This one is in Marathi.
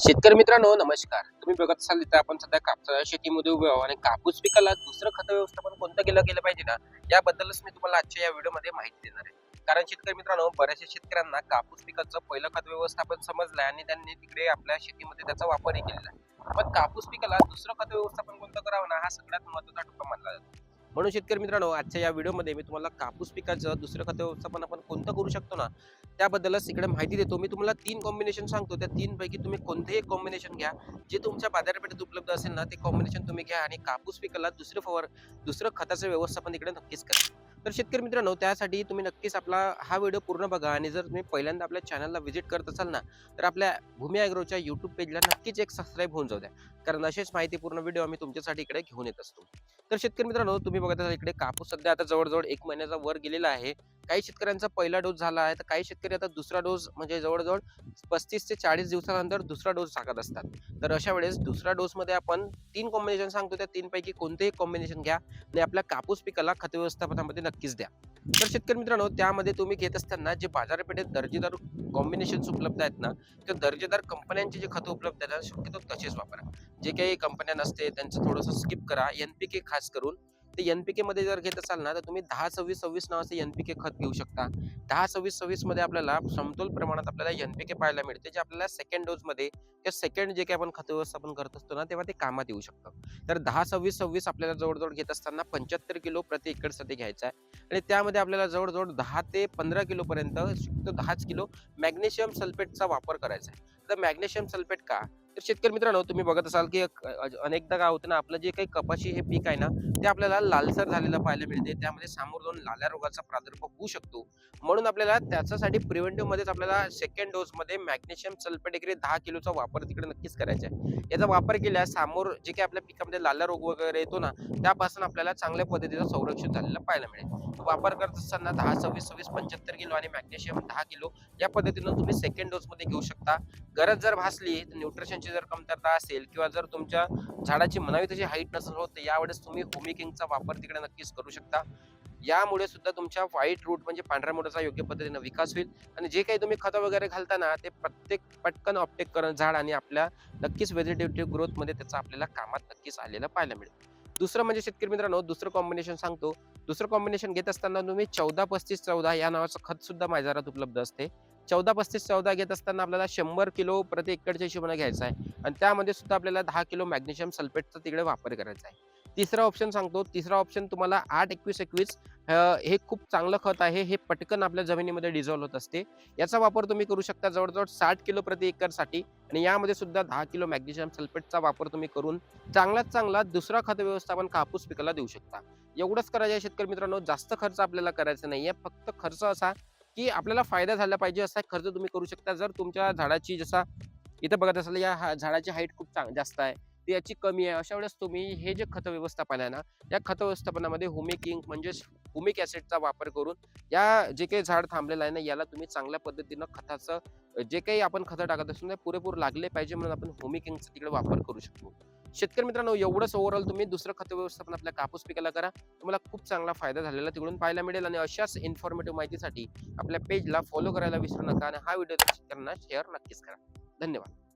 शेतकरी मित्रांनो नमस्कार. तुम्ही बघत असाल तिथे आपण सध्या कापसा शेतीमध्ये उभे आहोत आणि कापूस पिकाला दुसरं खत व्यवस्थापन कोणतं केलं गेलं पाहिजे ना याबद्दलच मी तुम्हाला आजच्या या व्हिडिओमध्ये माहिती देणार आहे. कारण शेतकरी मित्रांनो बऱ्याचशा शेतकऱ्यांना कापूस पिकाचं पहिलं खत व्यवस्थापन समजलंय आणि त्यांनी तिकडे आपल्या शेतीमध्ये त्याचा वापरही केलेला आहे. पण कापूस पिकाला दुसरं खत व्यवस्थापन कोणतं करावं ना हा सगळ्यात महत्त्वाचा टप्पा मानला जातो. म्हणून शेतकरी मित्रांनो आजच्या या व्हिडिओमध्ये मी तुम्हाला कापूस पिकाचं दुसरं खत व्यवस्थापन आपण कोणतं करू शकतो ना त्याबद्दलच इकडे माहिती देतो. मी तुम्हाला तीन कॉम्बिनेशन सांगतो. त्या तीनपैकी तुम्ही कोणतेही एक कॉम्बिनेशन घ्या. जे तुमच्या बाजारपेठेत उपलब्ध असेल ना ते कॉम्बिनेशन तुम्ही घ्या आणि कापूस पिकाला दुसरं फवर दुसरं खताचं व्यवस्थापन इकडे नक्कीच करा. तर शेतकरी मित्रांनो त्यासाठी तुम्ही नक्कीच आपला हा व्हिडिओ पूर्ण बघा आणि जर तुम्ही पहिल्यांदा आपल्या चॅनलला व्हिजिट करत असाल ना तर आपल्या भूमी ॲग्रोच्या यूट्यूब पेजला नक्कीच एक सबस्क्राईब होऊन जाऊ द्या. कारण असेच माहितीपूर्ण व्हिडिओ आम्ही तुमच्यासाठी इकडे घेऊन येत असतो. तर शेतकरी मित्रांनो तुम्ही बघत असाल इकडे कापूस सध्या आता जवळजवळ एक महिन्याचा वर गेलेला आहे. काही शेतकऱ्यांचा पहिला डोस झाला आहे तर काही शेतकरी आता दुसरा डोस म्हणजे जवळजवळ पस्तीस ते चाळीस दिवसानंतर दुसरा डोस टाकत असतात. तर अशा वेळेस दुसऱ्या डोसमध्ये आपण तीन कॉम्बिनेशन सांगतो त्या तीनपैकी कोणतेही कॉम्बिनेशन घ्या आणि आपल्या कापूस पिकाला खत व्यवस्थापनामध्ये नक्कीच द्या. तर शेतकरी मित्रांनो त्यामध्ये तुम्ही घेत असताना जे बाजारपेठेत दर्जेदार कॉम्बिनेशन उपलब्ध आहेत ना तर दर्जेदार कंपन्यांचे जे खतं उपलब्ध आहेत शक्यतो तसेच वापरा. जे काही कंपन्या नसते त्यांचं थोडंसं स्किप करा. एन पी के खास करून ते एनमध्ये जर घेत असाल ना तर तुम्ही दहा सव्वीस सव्वीस नावाचं एन पी के खत घेऊ शकता. दहा सव्वीस सव्वीसमध्ये आपल्याला समतोल प्रमाणात आपल्याला एन पी के पाहायला मिळते जे आपल्याला सेकंड डोस मध्ये किंवा सेकंड जे काही आपण खत व्यवस्थापन करत असतो ना तेव्हा ते कामात येऊ शकतं. तर दहा सव्वीस सव्वीस आपल्याला जवळजवळ घेत असताना पंच्याहत्तर किलो प्रति एकरसाठी घ्यायचा आहे. आणि त्यामध्ये आपल्याला जवळजवळ दहा ते पंधरा किलो पर्यंत दहाच किलो मॅग्नेशियम सल्फेटचा वापर करायचा आहे. तर मॅग्नेशियम सल्फेट का? तर शेतकरी मित्रांनो तुम्ही बघत असाल की अनेकदा काय होतं ना आपलं जे काही कपाशी हे पीक आहे ना ते आपल्याला लालसर झालेलं पाहायला मिळते. त्यामध्ये सामोर जाऊन लाल्या रोगाचा प्रादुर्भाव होऊ शकतो. म्हणून आपल्याला त्याच्यासाठी प्रिव्हेंटिव्ह मध्येच आपल्याला सेकंड डोस मध्ये मॅग्नेशियम सल्फेट वगैरे दहा किलोचा वापर तिकडे नक्कीच करायचा आहे. याचा वापर केल्यास सामोर जे काही आपल्या पिकामध्ये लाल्या रोग वगैरे येतो ना त्यापासून आपल्याला चांगल्या पद्धतीचं संरक्षण झालेलं पाहायला मिळेल. वापर करत असताना दहा सव्वीस सव्वीस पंच्याहत्तर किलो आणि मॅग्नेशियम दहा किलो या पद्धतीनं तुम्ही सेकंड डोस मध्ये घेऊ शकता. गरज जर भासली तर न्यूट्रिशनची जर कमतरता असेल किंवा जर तुमच्या झाडाची म्हणावी तशी हाईट नसेल होत तर यावेळेस तुम्ही होमिकिंगचा वापर तिकडे नक्कीच करू शकता. यामुळे सुद्धा तुमच्या व्हाईट रूट म्हणजे पांढऱ्या मोठाचा योग्य पद्धतीने विकास होईल आणि जे काही तुम्ही खतं वगैरे घालताना ते प्रत्येक पटकन ऑप्टेक करण झाड आणि आपल्या नक्कीच व्हेजिटेटिव्ह ग्रोथमध्ये त्याचा आपल्याला कामात नक्कीच आलेलं पाहायला मिळेल. दुसरं म्हणजे शेतकरी मित्रांनो दुसरं कॉम्बिनेशन सांगतो. दुसरं कॉम्बिनेशन घेत असताना तुम्ही चौदा पस्तीस चौदा या नावाचं खत सुद्धा माझ्या उपलब्ध असते. चौदा पस्तीस चौदा घेत असताना आपल्याला शंभर किलो प्रति एकरच्या हिशोबाने घ्यायचा आहे. आणि त्यामध्ये सुद्धा आपल्याला दहा किलो मॅग्नेशियम सल्फेटचा तिकडे वापर करायचा आहे. तिसरा ऑप्शन सांगतो. तिसरा ऑप्शन तुम्हाला आठ एकवीस एकवीस हे खूप चांगलं खत आहे. हे पटकन आपल्या जमिनीमध्ये डिझॉल्व्ह होत असते. याचा वापर तुम्ही करू शकता जवळजवळ साठ किलो प्रति एकरसाठी. आणि यामध्ये सुद्धा दहा किलो मॅग्नेशियम सल्फेटचा वापर तुम्ही करून चांगलाच चांगला दुसरा खत व्यवस्थापन कापूस पिकाला देऊ शकता. एवढंच करायचं आहे शेतकरी मित्रांनो. जास्त खर्च आपल्याला करायचा नाहीये. फक्त खर्च असा की आपल्याला फायदा झाला पाहिजे असा खर्च तुम्ही करू शकता. जर तुमच्या झाडाची जसा इथं बघत असाल या झाडाची हाईट खूप चांग जास्त आहे. ती याची कमी आहे. अशा वेळेस तुम्ही हे जे खत व्यवस्थापन आहे ना या खत व्यवस्थापनामध्ये होमिकिंग म्हणजेच होमिक ऍसिडचा वापर करून या जे काही झाड थांबलेलं आहे ना याला तुम्ही चांगल्या पद्धतीनं खताचं जे काही आपण खतं टाकत असतो ना ते पुरेपूर लागले पाहिजे म्हणून आपण हुमिकिंगचा तिकडे वापर करू शकतो. शेतकरी मित्रांनो एवढंच ओव्हरऑल तुम्ही दुसरं खत व्यवस्थापन आपल्या कापूस पिकाला करा. तुम्हाला खूप चांगला फायदा झालेला तिकडून पाहायला मिळेल आणि अशाच इन्फॉर्मेटिव्ह माहितीसाठी आपल्या पेजला फॉलो करायला विसरू नका आणि हा व्हिडिओ शेतकऱ्यांना शेअर नक्कीच करा. धन्यवाद.